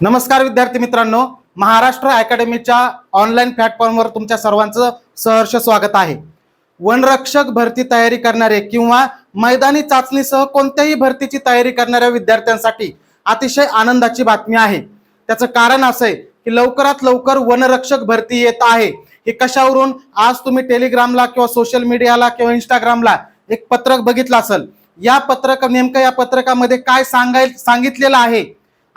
नमस्कार विद्यार्थी मित्रांनो महाराष्ट्र अकॅडमीच्या ऑनलाईन प्लॅटफॉर्मवर तुमच्या सर्वांचं सहर्ष स्वागत आहे. वनरक्षक भरती तयारी करणारे किंवा मैदानी चाचणीसह कोणत्याही भरतीची तयारी करणाऱ्या विद्यार्थ्यांसाठी अतिशय आनंदाची बातमी आहे. त्याचं कारण असं आहे की लवकरात लवकर वनरक्षक भरती येत आहे. हे कशावरून? आज तुम्ही टेलिग्रामला किंवा सोशल मीडियाला किंवा इंस्टाग्रामला एक पत्रक बघितलं असेल. या पत्रक नेमकं या पत्रकामध्ये काय सांगाय सांगितलेलं आहे?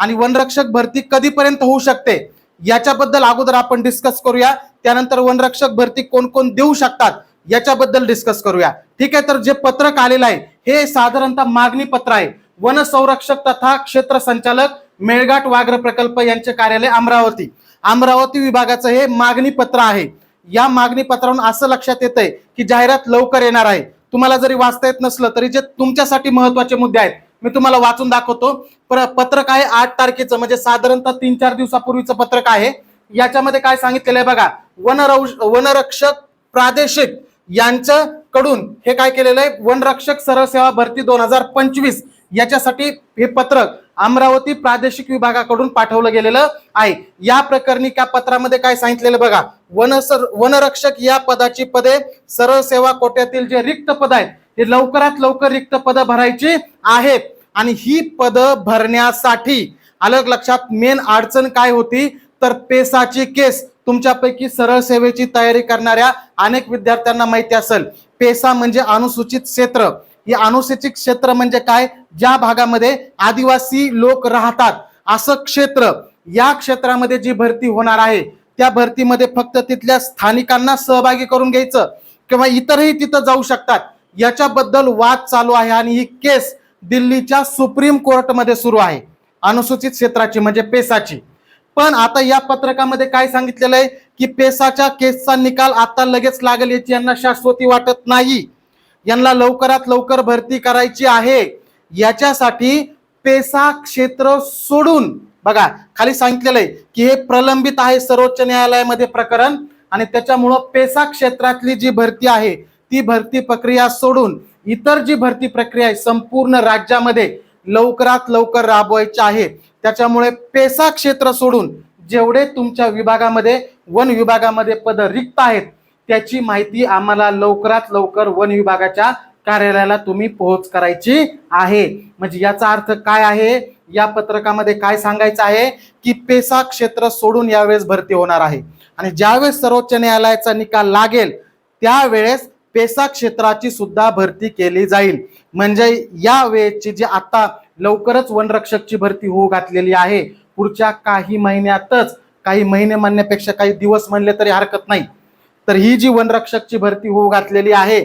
आणि वनरक्षक भरती कधीपर्यंत होऊ शकते? याच्याबद्दल अगोदर आपण डिस्कस करूया. त्यानंतर वनरक्षक भरती कोण कोण देऊ शकतात याच्याबद्दल डिस्कस करूया. ठीक आहे तर जे पत्रक आलेलं आहे हे साधारणतः मागणी पत्र आहे. वन संरक्षक तथा क्षेत्र संचालक मेळघाट वाघ्र प्रकल्प यांचे कार्यालय अमरावती. अमरावती विभागाचं हे मागणी पत्र आहे. या मागणी पत्रावरून असं लक्षात येत आहे की जाहिरात लवकर येणार आहे. तुम्हाला जरी वाचता येत नसलं तरी जे तुमच्यासाठी महत्त्वाचे मुद्दे आहेत मी तुम्हाला वाचून दाखवतो. पत्रक आहे आठ तारखेचं म्हणजे साधारणतः तीन चार दिवसापूर्वीचं पत्रक आहे. याच्यामध्ये काय सांगितलेलं आहे बघा वनरौ वनरक्षक प्रादेशिक यांच्याकडून हे काय केलेलं आहे? वनरक्षक सरळ सेवा भरती दोन हजार पंचवीस याच्यासाठी हे पत्रक अमरावती प्रादेशिक विभागाकडून पाठवलं गेलेलं आहे. या प्रकरणी त्या पत्रामध्ये काय सांगितलेलं बघा वनसर वनरक्षक या पदाची पदे सरळ सेवा कोट्यातील जे रिक्त पद आहेत हे लवकरात लवकर रिक्त पद भरायची आहेत. आणि ही पद भरण्यासाठी अलग लक्षात मेन अडचण काय होती? तर पेसाची केस. तुमच्यापैकी सरळ सेवेची तयारी करणाऱ्या अनेक विद्यार्थ्यांना माहिती असेल. पेसा म्हणजे अनुसूचित क्षेत्र. हे अनुसूचित क्षेत्र म्हणजे काय? ज्या भागामध्ये आदिवासी लोक राहतात. असं क्षेत्र. या क्षेत्रामध्ये जी भरती होणार आहे त्या भरतीमध्ये फक्त तिथल्या स्थानिकांना सहभागी करून घ्यायचं. किंवा इतरही तिथं जाऊ शकतात. याच्याबद्दल वाद चालू आहे आणि ही केस दिल्लीच्या सुप्रीम कोर्टमध्ये सुरू आहे. अनुसूचित क्षेत्राची म्हणजे पेसाची. पण आता या पत्रकामध्ये काय सांगितलेलं आहे की पेसाच्या केसचा निकाल आता लगेच लागेल याची यांना शाश्वती वाटत नाही. यांना लवकरात लवकर भरती करायची आहे. याच्यासाठी पेसा क्षेत्र सोडून बघा खाली सांगितलेलं आहे की हे प्रलंबित आहे सर्वोच्च न्यायालयामध्ये प्रकरण आणि त्याच्यामुळं पेसा क्षेत्रातली जी भरती आहे ती भरती प्रक्रिया सोडून इतर जी भरती प्रक्रिया आहे संपूर्ण राज्यामध्ये लवकरात लवकर राबवायची आहे. त्याच्यामुळे पेसा क्षेत्र सोडून जेवढे तुमच्या विभागामध्ये वन विभागामध्ये पद रिक्त आहेत त्याची माहिती आम्हाला लवकरात लवकर वन विभागाच्या कार्यालयाला तुम्ही पोहोच करायची आहे. म्हणजे याचा अर्थ काय आहे? या पत्रकामध्ये काय सांगायचं आहे? की पेसा क्षेत्र सोडून यावेळेस भरती होणार आहे. आणि ज्यावेळेस सर्वोच्च न्यायालयाचा निकाल लागेल त्यावेळेस पेसा क्षेत्राची सुद्धा भरती केली जाईल. म्हणजे या वेळेची जी आता लवकरच वनरक्षकची भरती होऊ घातलेली आहे पुढच्या काही महिन्यातच काही महिने म्हणण्यापेक्षा काही दिवस म्हणले तरी हरकत नाही. तर ही जी वनरक्षकची भरती होऊ घातलेली आहे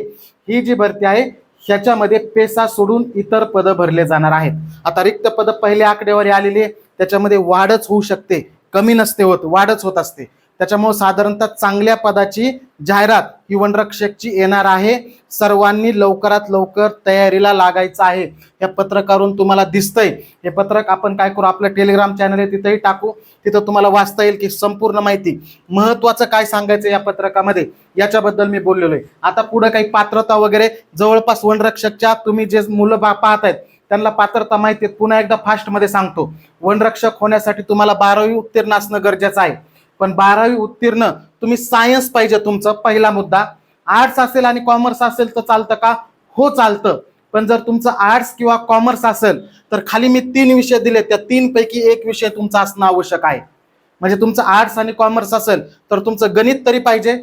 ही जी भरती आहे ह्याच्यामध्ये पेसा सोडून इतर पद भरले जाणार आहेत. आता रिक्त पद पहिल्या आकडेवारी आलेली आहे त्याच्यामध्ये वाढच होऊ शकते. कमी नसते होत वाढच होत असते. त्याच्यामुळे साधारणतः चांगल्या पदाची जाहिरात ही वनरक्षकची येणार आहे. सर्वांनी लवकरात लवकर तयारीला लागायचं आहे. या पत्रकारून तुम्हाला दिसतंय. हे पत्रक आपण काय करू? आपलं टेलिग्राम चॅनल आहे तिथंही टाकू. तिथं तुम्हाला वाचता येईल की संपूर्ण माहिती. महत्वाचं काय सांगायचं या पत्रकामध्ये? याच्याबद्दल मी बोललेलो आहे आता पुढे काही पात्रता वगैरे जवळपास वनरक्षकच्या तुम्ही जे मुलं पाहतायत त्यांना पात्रता माहिती आहे पुन्हा एकदा फास्टमध्ये सांगतो. वनरक्षक होण्यासाठी तुम्हाला बारावी उत्तीर्ण असणं गरजेचं आहे. पण बारावी उत्तीर्ण तुम्ही सायन्स पाहिजे तुमचं पहिला मुद्दा. आर्ट्स असेल आणि कॉमर्स असेल तर चालतं का? हो चालतं. पण जर तुमचं आर्ट्स किंवा कॉमर्स असेल तर खाली मी तीन विषय दिले त्या तीन पैकी एक विषय तुमचा असणं आवश्यक आहे. म्हणजे तुमचं आर्ट्स आणि कॉमर्स असेल तर तुमचं गणित तरी पाहिजे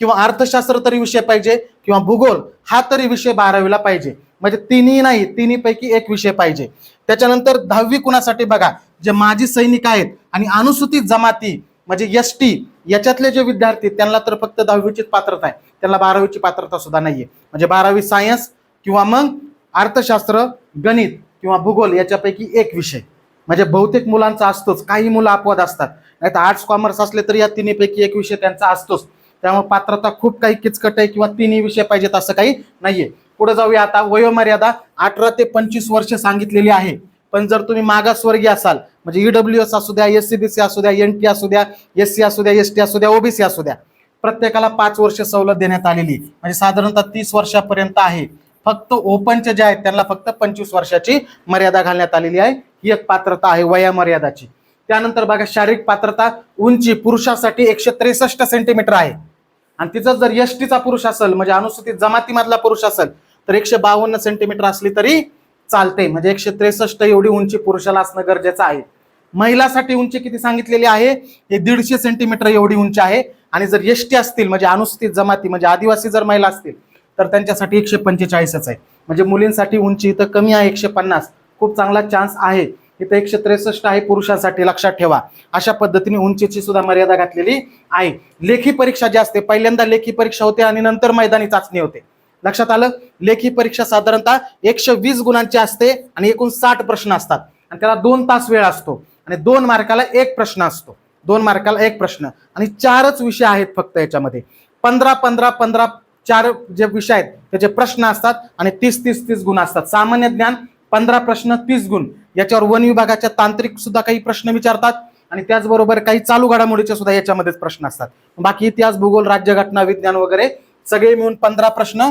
किंवा अर्थशास्त्र तरी विषय पाहिजे किंवा भूगोल हा तरी विषय बारावीला पाहिजे. म्हणजे तिन्ही नाही तिन्ही पैकी एक विषय पाहिजे. त्याच्यानंतर दहावी कुणासाठी बघा? जे माजी सैनिक आहेत आणि अनुसूचित जमाती म्हणजे एस टी याच्यातले जे विद्यार्थी त्यांना तर फक्त दहावीचीच पात्रता आहे. त्यांना बारावीची पात्रता सुद्धा नाहीये. म्हणजे बारावी सायन्स किंवा मग अर्थशास्त्र गणित किंवा भूगोल याच्यापैकी एक विषय. म्हणजे बहुतेक मुलांचा असतोच. काही मुलं अपवाद असतात. नाही तर आर्ट्स कॉमर्स असले तरी या तिन्हीपैकी एक विषय त्यांचा असतोच. त्यामुळे पात्रता खूप काही किचकट आहे किंवा तिन्ही विषय पाहिजेत असं काही नाहीये. पुढे जाऊया आता वयोमर्यादा अठरा ते पंचवीस वर्ष सांगितलेली आहे. पण जर तुम्ही मागासवर्गीय असाल म्हणजे ईडब्ल्यू एस असू द्या एस सी बी सी असू द्या एन टी असू द्या एस सी असू द्या एस टी असू द्या ओबीसी असू द्या प्रत्येकाला पाच वर्ष सवलत देण्यात आलेली म्हणजे साधारणतः तीस वर्षापर्यंत आहे. फक्त ओपनचे जे आहेत त्यांना फक्त पंचवीस वर्षाची मर्यादा घालण्यात आलेली आहे. ही एक पात्रता आहे वया मर्यादाची त्यानंतर बघा शारीरिक पात्रता उंची पुरुषासाठी एकशे त्रेसष्ट सेंटीमीटर आहे. आणि तिचं जर एस टीचा पुरुष असेल म्हणजे अनुसूचित जमातीमधला पुरुष असेल तर एकशे बावन्न सेंटीमीटर असली तरी चालते म्हणजे एकशे त्रेसष्ट एवढी उंची पुरुषाला असणं गरजेचं आहे. महिलासाठी उंची किती सांगितलेली आहे? हे दीडशे सेंटीमीटर एवढी उंची आहे. आणि जर एस असतील म्हणजे अनुसूचित जमाती म्हणजे आदिवासी जर महिला असतील तर त्यांच्यासाठी एकशे पंचेचाळीसच आहे. म्हणजे मुलींसाठी उंची इथं कमी आहे एकशे पन्नास. खूप चांगला चान्स आहे. इथं एकशे त्रेसष्ट आहे पुरुषांसाठी लक्षात ठेवा. अशा पद्धतीने उंचीची सुद्धा मर्यादा घातलेली आहे. लेखी परीक्षा जी असते पहिल्यांदा लेखी परीक्षा होते आणि नंतर मैदानी चाचणी होते. लक्षात आलं? लेखी परीक्षा साधारणतः एकशे वीस गुणांची असते आणि एकूण साठ प्रश्न असतात. आणि त्याला दोन तास वेळ असतो. आणि दोन मार्काला एक प्रश्न असतो. दोन मार्काला एक प्रश्न. आणि चारच विषय आहेत फक्त याच्यामध्ये. पंधरा पंधरा पंधरा चार जे विषय आहेत त्याचे प्रश्न असतात आणि तीस तीस तीस गुण असतात. सामान्य ज्ञान पंधरा प्रश्न तीस गुण. याच्यावर वन विभागाच्या तांत्रिक सुद्धा काही प्रश्न विचारतात आणि त्याचबरोबर काही चालू घडामोडीचे सुद्धा याच्यामध्येच प्रश्न असतात. बाकी इतिहास भूगोल राज्यघटना विज्ञान वगैरे सगळे मिळून पंधरा प्रश्न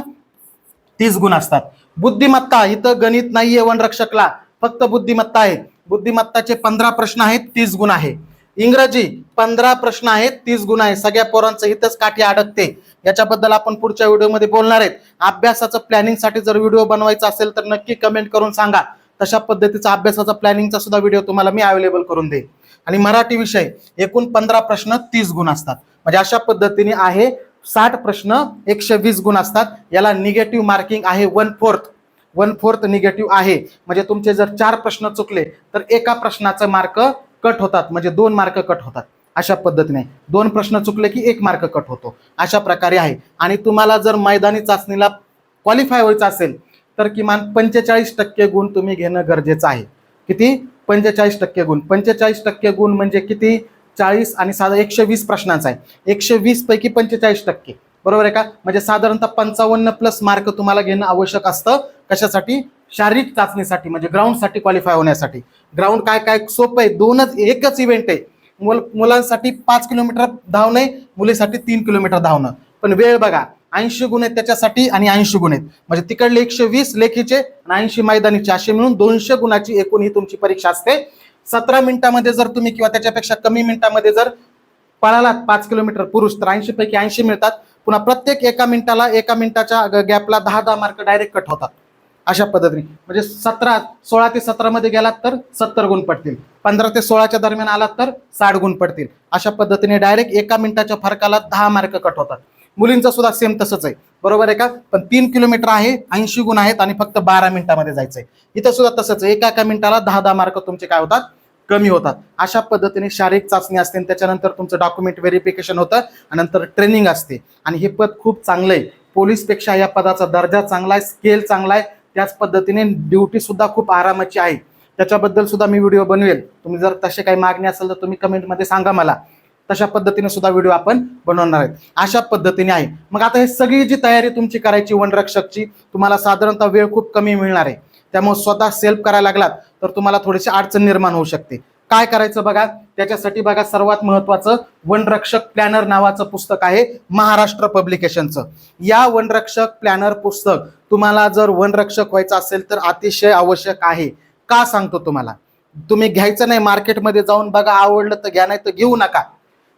तीस गुण असतात. बुद्धिमत्ता इथं गणित नाहीये वनरक्षकला फक्त बुद्धिमत्ता आहे. बुद्धिमत्ताचे पंधरा प्रश्न आहेत तीस गुण आहे. इंग्रजी पंधरा प्रश्न आहेत तीस गुण आहे. सगळ्या पोरांचं इथंच काठी अडकते. याच्याबद्दल आपण पुढच्या व्हिडिओमध्ये बोलणार आहेत. अभ्यासाचं प्लॅनिंगसाठी जर व्हिडिओ बनवायचा असेल तर नक्की कमेंट करून सांगा. तशा पद्धतीचा अभ्यासाचा प्लॅनिंगचा सुद्धा व्हिडिओ तुम्हाला मी अवेलेबल करून देईन. आणि मराठी विषय एकूण पंधरा प्रश्न तीस गुण असतात. म्हणजे अशा पद्धतीने आहे साठ प्रश्न एकशे वीस गुण असतात. याला निगेटिव्ह मार्किंग आहे one fourth one fourth negative आहे. म्हणजे तुमचे जर चार प्रश्न चुकले तर एका प्रश्नाचं मार्क कट होतात. म्हणजे दोन मार्क कट होतात. अशा पद्धतीने. दोन प्रश्न चुकले की एक मार्क कट होतो. अशा प्रकारे आहे. आणि तुम्हाला जर मैदानी चाचणीला क्वालिफाय व्हायचं असेल तर किमान पंचेचाळीस टक्के गुण तुम्ही घेणं गरजेचं आहे. किती? पंचेचाळीस टक्के गुण. पंचेचाळीस टक्के गुण म्हणजे किती? चाळीस आणि साधा एकशे वीस प्रश्नांचा आहे. एकशे वीस पैकी पंचेचाळीस टक्के. बरोबर आहे का? म्हणजे साधारणतः पंचावन्न प्लस मार्क तुम्हाला घेणं आवश्यक असतं. कशासाठी? शारीरिक चाचणीसाठी म्हणजे ग्राउंडसाठी क्वालिफाय होण्यासाठी. ग्राउंड काय काय सोपं आहे? दोनच एकच इव्हेंट आहे. मुल मुलांसाठी पाच किलोमीटर धावणे मुलीसाठी तीन किलोमीटर धावणं. पण वेळ बघा ऐंशी गुण आहेत त्याच्यासाठी आणि ऐंशी गुण आहेत. म्हणजे तिकडले एकशे वीस लेखीचे आणि ऐंशी मैदानीचे असे मिळून दोनशे गुणाची एकूण ही तुमची परीक्षा असते. सतरा मिनिटामध्ये जर तुम्ही किंवा त्याच्यापेक्षा कमी मिनिटामध्ये जर पळालात पाच किलोमीटर पुरुष तर ऐंशी पैकी ऐंशी मिळतात. पुन्हा प्रत्येक एका मिनिटाला एका मिनिटाच्या गॅपला दहा दहा मार्क डायरेक्ट कट होतात. अशा पद्धतीने. म्हणजे सतरा सोळा ते सतरामध्ये गेलात तर सत्तर गुण पडतील. पंधरा ते सोळाच्या दरम्यान आलात तर साठ गुण पडतील. अशा पद्धतीने डायरेक्ट एका मिनिटाच्या फरकाला दहा मार्क कट होतात. मुलींचं सुद्धा सेम तसंच आहे. बरोबर आहे का? पण तीन किलोमीटर आहे ऐंशी गुण आहेत आणि फक्त बारा मिनिटामध्ये जायचंय. इथं सुद्धा तसंच आहे. एका एका मिनिटाला दहा दहा मार्क तुमचे काय होतात? कमी होतात. अशा पद्धतीने शारीरिक चाचणी असते आणि त्याच्यानंतर तुमचं डॉक्युमेंट व्हेरिफिकेशन होतं आणि नंतर ट्रेनिंग असते. आणि हे पद खूप चांगलं आहे. पोलीसपेक्षा या पदाचा दर्जा चांगला आहे स्केल चांगला आहे. त्याच पद्धतीने ड्युटी सुद्धा खूप आरामाची आहे. त्याच्याबद्दल सुद्धा मी व्हिडिओ बनवेल. तुम्ही जर तसे काही मागणी असेल तर तुम्ही कमेंटमध्ये सांगा मला. तशा पद्धतीने सुद्धा व्हिडिओ आपण बनवणार आहेत. अशा पद्धतीने आहे. मग आता हे सगळी जी तयारी तुमची करायची वनरक्षकची तुम्हाला साधारणतः वेळ खूप कमी मिळणार आहे. त्यामुळे स्वतः सेल्फ करायला लागलात तर तुम्हाला थोडीशी अडचण निर्माण होऊ शकते. काय करायचं बघा? त्याच्यासाठी बघा सर्वात महत्वाचं वनरक्षक प्लॅनर नावाचं पुस्तक आहे महाराष्ट्र पब्लिकेशनचं या वनरक्षक प्लॅनर पुस्तक तुम्हाला जर वनरक्षक व्हायचं असेल तर अतिशय आवश्यक आहे. का सांगतो तुम्हाला? तुम्ही घ्यायचं नाही मार्केटमध्ये जाऊन बघा आवडलं तर घ्या नाही तर घेऊ नका.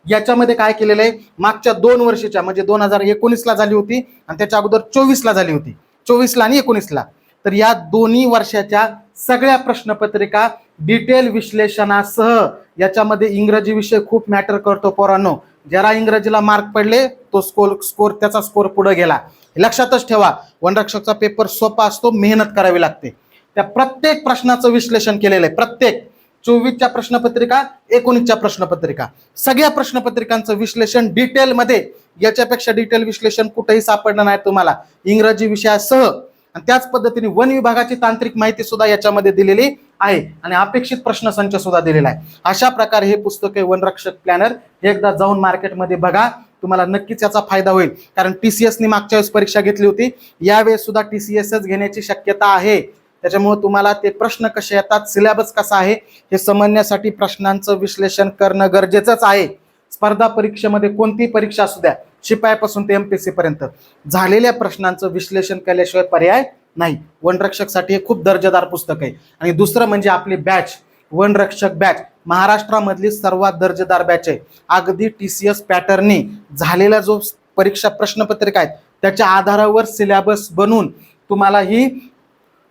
याच्यामध्ये काय केलेलं आहे? मागच्या दोन वर्षीच्या म्हणजे दोन हजार एकोणीसला झाली होती आणि त्याच्या अगोदर चोवीसला झाली होती. चोवीसला आणि एकोणीसला. तर या दोन्ही वर्षाच्या सगळ्या प्रश्नपत्रिका डिटेल विश्लेषणासह याच्यामध्ये इंग्रजी विषय खूप मॅटर करतो पोरांनो. ज्याला इंग्रजीला मार्क पडले तो स्कोर स्कोर त्याचा स्कोर पुढे गेला. लक्षातच ठेवा वनरक्षकचा पेपर सोपा असतो मेहनत करावी लागते. त्या प्रत्येक प्रश्नाचं विश्लेषण केलेलं आहे प्रत्येक. चोवीसच्या प्रश्नपत्रिका एकोणीसच्या प्रश्नपत्रिका. सगळ्या प्रश्नपत्रिकांचं विश्लेषण डिटेलमध्ये. याच्यापेक्षा डिटेल विश्लेषण कुठेही सापडणार नाही तुम्हाला. इंग्रजी विषयासह. आणि त्याच पद्धतीने वन विभागाची तांत्रिक माहिती सुद्धा याच्यामध्ये दिलेली आहे. आणि अपेक्षित प्रश्नसंच सुद्धा दिलेला आहे. अशा प्रकारे हे पुस्तक आहे वनरक्षक प्लॅनर. हे एकदा जाऊन मार्केटमध्ये बघा. तुम्हाला नक्कीच याचा फायदा होईल. कारण टी सी एसनी मागच्या वेळेस परीक्षा घेतली होती. यावेळेस सुद्धा टी सी एसच घेण्याची शक्यता आहे. त्याच्यामुळे तुम्हाला ते प्रश्न कसे येतात सिलेबस कसा आहे हे समजण्यासाठी प्रश्नांचं विश्लेषण करणं गरजेचंच आहे. स्पर्धा परीक्षेमध्ये कोणतीही परीक्षा असू द्या शिपायापासून ते एम पी सी पर्यंत. झालेल्या प्रश्नांचं विश्लेषण केल्याशिवाय पर्याय नाही. वनरक्षकसाठी हे खूप दर्जेदार पुस्तक आहे. आणि दुसरं म्हणजे आपली बॅच वनरक्षक बॅच महाराष्ट्रामधली सर्वात दर्जेदार बॅच आहे. अगदी टी सी एस पॅटर्नने झालेला जो परीक्षा प्रश्नपत्रिका आहेत त्याच्या आधारावर सिलेबस बनवून तुम्हाला ही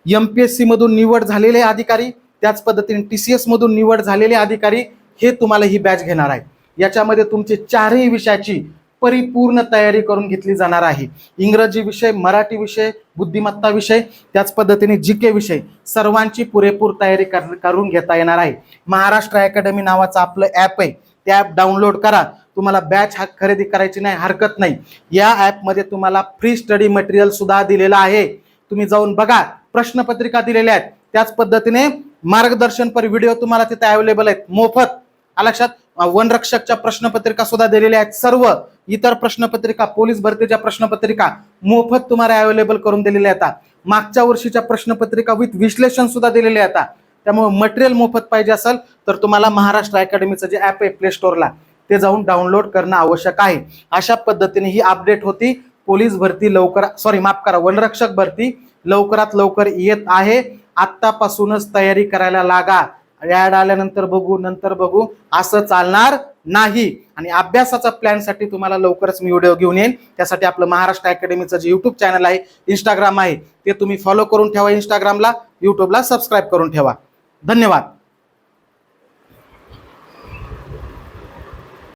एम पी एस सीमधून निवड झालेले अधिकारी त्याच पद्धतीने टी सी एसमधून निवड झालेले अधिकारी हे तुम्हाला ही बॅच घेणार आहे याच्यामध्ये तुमचे चारही विषयाची परिपूर्ण तयारी करून घेतली जाणार आहे. इंग्रजी विषय मराठी विषय बुद्धिमत्ता विषय त्याच पद्धतीने जी के विषय सर्वांची पुरेपूर तयारी कर- करून घेता येणार आहे. महाराष्ट्र अकॅडमी नावाचं आपलं ॲप आहे. ते ॲप डाउनलोड करा. तुम्हाला बॅच हा खरेदी करायची नाही हरकत नाही. या ॲपमध्ये तुम्हाला फ्री स्टडी मटेरियल सुद्धा दिलेलं आहे. तुम्ही जाऊन बघा. प्रश्नपत्रिका दिलेल्या आहेत. त्याच पद्धतीने मार्गदर्शनपर व्हिडिओ तुम्हाला तिथे अवेलेबल आहेत. मोफत. लक्षात? वनरक्षकच्या प्रश्नपत्रिका सुद्धा दिलेल्या आहेत. सर्व इतर प्रश्नपत्रिका पोलीस भरतीच्या प्रश्नपत्रिका मोफत तुम्हाला अवेलेबल करून दिलेल्या आहेत. मागच्या वर्षीच्या प्रश्नपत्रिका विथ विश्लेषण सुद्धा दिलेले आहेत. त्यामुळे मटेरियल मोफत पाहिजे असेल तर तुम्हाला महाराष्ट्र अकॅडमीचं जे ॲप आहे प्ले स्टोअरला ते जाऊन डाउनलोड करणं आवश्यक आहे. अशा पद्धतीने ही अपडेट होती. पोलीस भरती लवकर सॉरी माफ करा वनरक्षक भरती लवकरात लवकर येत आहे. आत्तापासूनच तयारी करायला लागा. ॲड आल्यानंतर बघू नंतर बघू. असं चालणार नाही. आणि अभ्यासाचा प्लॅनसाठी तुम्हाला लवकरच मी व्हिडिओ घेऊन येईन. त्यासाठी आपलं महाराष्ट्र अकॅडमीचं जे युट्यूब चॅनल आहे इंस्टाग्राम आहे ते तुम्ही फॉलो करून ठेवा इंस्टाग्रामला युट्यूबला सबस्क्राईब करून ठेवा. धन्यवाद.